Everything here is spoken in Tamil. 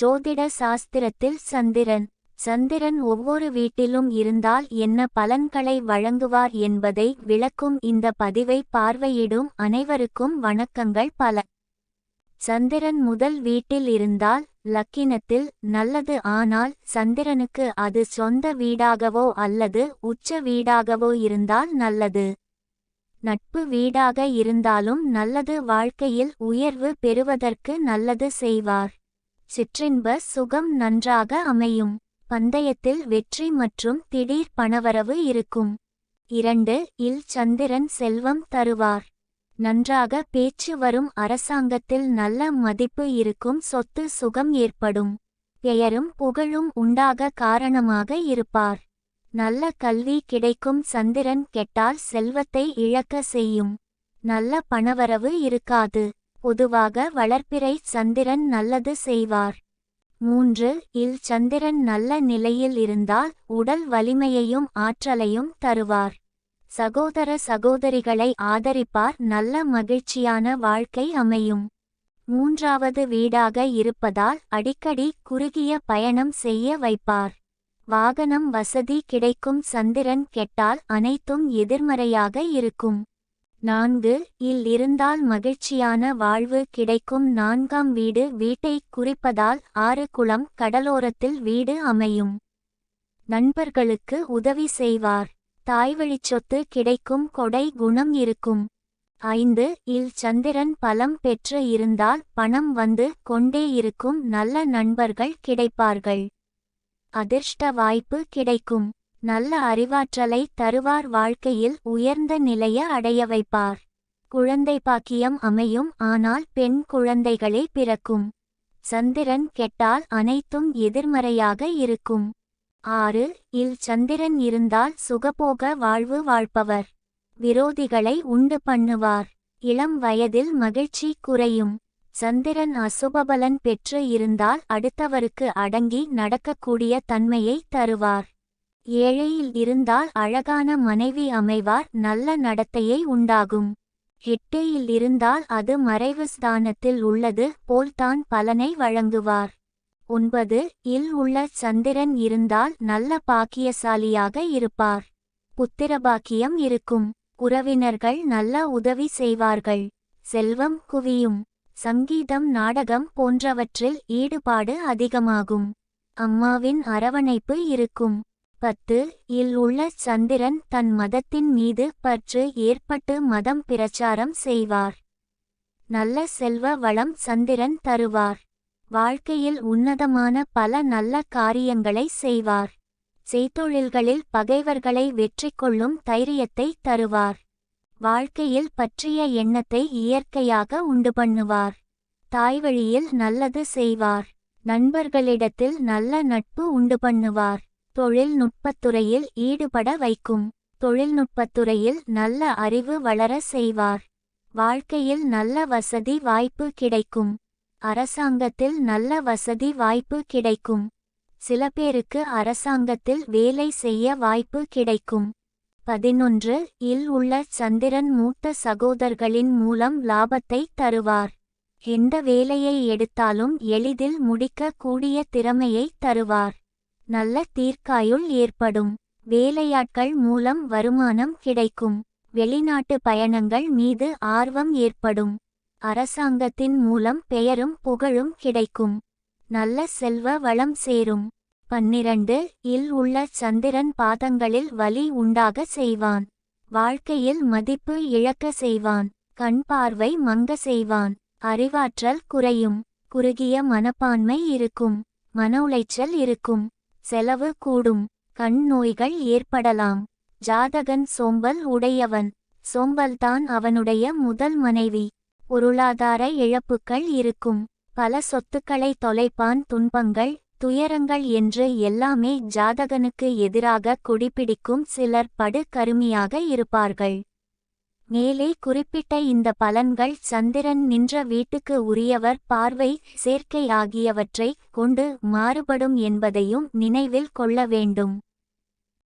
ஜோதிட சாஸ்திரத்தில் சந்திரன். சந்திரன் ஒவ்வொரு வீட்டிலும் இருந்தால் என்ன பலன்களை வழங்குவார் என்பதை விளக்கும் இந்த பதிவை பார்வையிடும் அனைவருக்கும் வணக்கங்கள் பல. சந்திரன் முதல் வீட்டில் இருந்தால் லக்கினத்தில் நல்லது ஆனால் சந்திரனுக்கு அது சொந்த வீடாகவோ அல்லது உச்ச வீடாகவோ இருந்தால் நல்லது. நட்பு வீடாக இருந்தாலும் நல்லது வாழ்க்கையில் உயர்வு பெறுவதற்கு நல்லது செய்வார். சிற்றின்ப சுகம் நன்றாக அமையும். பந்தயத்தில் வெற்றி மற்றும் திடீர் பணவரவு இருக்கும். இரண்டு இல் சந்திரன் செல்வம் தருவார். நன்றாக பேச்சு வரும் அரசாங்கத்தில் நல்ல மதிப்பு இருக்கும். சொத்து சுகம் ஏற்படும். பெயரும் புகழும் உண்டாக காரணமாக இருப்பார். நல்ல கல்வி கிடைக்கும். சந்திரன் கெட்டால் செல்வத்தை இழக்க செய்யும். நல்ல பணவரவு இருக்காது. பொதுவாக வளர்ப்பிறை சந்திரன் நல்லது செய்வார். மூன்று இல் சந்திரன் நல்ல நிலையில் இருந்தால் உடல் வலிமையையும் ஆற்றலையும் தருவார். சகோதர சகோதரிகளை ஆதரிப்பார் நல்ல மகிழ்ச்சியான வாழ்க்கை அமையும். மூன்றாவது வீடாக இருப்பதால் அடிக்கடி குறுகிய பயணம் செய்ய வைப்பார். வாகனம் வசதி கிடைக்கும் சந்திரன் கெட்டால் அனைத்தும் எதிர்மறையாக இருக்கும். நான்கு. இல் இருந்தால் மகிழ்ச்சியான வாழ்வு கிடைக்கும். நான்காம் வீடு வீட்டை குறிப்பதால் ஆறு குளம் கடலோரத்தில் வீடு அமையும். நண்பர்களுக்கு உதவி செய்வார். தாய்வழிச் சொத்து கிடைக்கும். கொடை குணம் இருக்கும். ஐந்து. இல் சந்திரன் பலம் பெற்று இருந்தால் பணம் வந்து கொண்டே இருக்கும். நல்ல நண்பர்கள் கிடைப்பார்கள். அதிர்ஷ்ட வாய்ப்பு கிடைக்கும். நல்ல அறிவாற்றலை தருவார் வாழ்க்கையில் உயர்ந்த நிலைய அடைய வைப்பார். குழந்தை பாக்கியம் அமையும் ஆனால் பெண் குழந்தைகளே பிறக்கும். சந்திரன் கெட்டால் அனைத்தும் எதிர்மறையாக இருக்கும். ஆறு இல் சந்திரன் இருந்தால் சுகபோக வாழ்வு வாழ்பவர். விரோதிகளை உண்டு பண்ணுவார். இளம் வயதில் மகிழ்ச்சி குறையும். சந்திரன் அசுபபலன் பெற்று இருந்தால் அடுத்தவருக்கு அடங்கி நடக்கக்கூடிய தன்மையை தருவார். ஏழையில் இருந்தால் அழகான மனைவி அமைவார் நல்ல நடத்தையை உண்டாகும். எட்டேயில் இருந்தால் அது மறைவு ஸ்தானத்தில் உள்ளது போல்தான் பலனை வழங்குவார். ஒன்பது இல் உள்ள சந்திரன் இருந்தால் நல்ல பாக்கியசாலியாக இருப்பார். புத்திரபாக்கியம் இருக்கும். உறவினர்கள் நல்ல உதவி செய்வார்கள். செல்வம் குவியும். சங்கீதம் நாடகம் போன்றவற்றில் ஈடுபாடு அதிகமாகும். அம்மாவின் அரவணைப்பு இருக்கும். பத்து இல் உள்ள சந்திரன் தன் மதத்தின் மீது பற்று ஏற்பட்டு மதம் பிரச்சாரம் செய்வார். நல்ல செல்வ வளம் சந்திரன் தருவார். வாழ்க்கையில் உன்னதமான பல நல்ல காரியங்களை செய்வார். செய்தொழில்களில் பகைவர்களை வெற்றி கொள்ளும் தைரியத்தை தருவார். வாழ்க்கையில் பற்றிய எண்ணத்தை இயற்கையாக உண்டு பண்ணுவார். தாய்வழியில் நல்லது செய்வார். நண்பர்களிடத்தில் நல்ல நட்பு உண்டு பண்ணுவார். தொழில்நுட்பத்துறையில் ஈடுபட வைக்கும். தொழில்நுட்பத்துறையில் நல்ல அறிவு வளர செய்வார். வாழ்க்கையில் நல்ல வசதி வாய்ப்பு கிடைக்கும். அரசாங்கத்தில் நல்ல வசதி வாய்ப்பு கிடைக்கும். சில பேருக்கு அரசாங்கத்தில் வேலை செய்ய வாய்ப்பு கிடைக்கும். பதினொன்று. இல் உள்ள சந்திரன் மூத்த சகோதரர்களின் மூலம் லாபத்தை தருவார். எந்த வேலையை எடுத்தாலும் எளிதில் முடிக்க கூடிய திறமையை தருவார். நல்ல தீர்க்காயுள் ஏற்படும். வேலையாட்கள் மூலம் வருமானம் கிடைக்கும். வெளிநாட்டு பயணங்கள் மீது ஆர்வம் ஏற்படும். அரசாங்கத்தின் மூலம் பெயரும் புகழும் கிடைக்கும். நல்ல செல்வ வளம் சேரும். பன்னிரண்டு இல் உள்ள சந்திரன் பாதங்களில் வலி உண்டாக செய்வான். வாழ்க்கையில் மதிப்பு இழக்க செய்வான். கண் பார்வை மங்க செய்வான். அறிவாற்றல் குறையும். குறுகிய மனப்பான்மை இருக்கும். மன உளைச்சல் இருக்கும். செலவு கூடும். கண் நோய்கள் ஏற்படலாம். ஜாதகன் சோம்பல் உடையவன். சோம்பல்தான் அவனுடைய முதல் மனைவி. பொருளாதார இழப்புக்கள் இருக்கும். பல சொத்துக்களை தொலைப்பான் துன்பங்கள் துயரங்கள் என்று எல்லாமே ஜாதகனுக்கு எதிராக குடிப்பிடிக்கும் சிலர் படு கருமியாக இருப்பார்கள். மேலே குறிப்பிட்ட இந்த பலன்கள் சந்திரன் நின்ற வீட்டுக்கு உரியவர் பார்வை சேர்க்கை ஆகியவற்றை கொண்டு மாறுபடும் என்பதையும் நினைவில் கொள்ள வேண்டும்.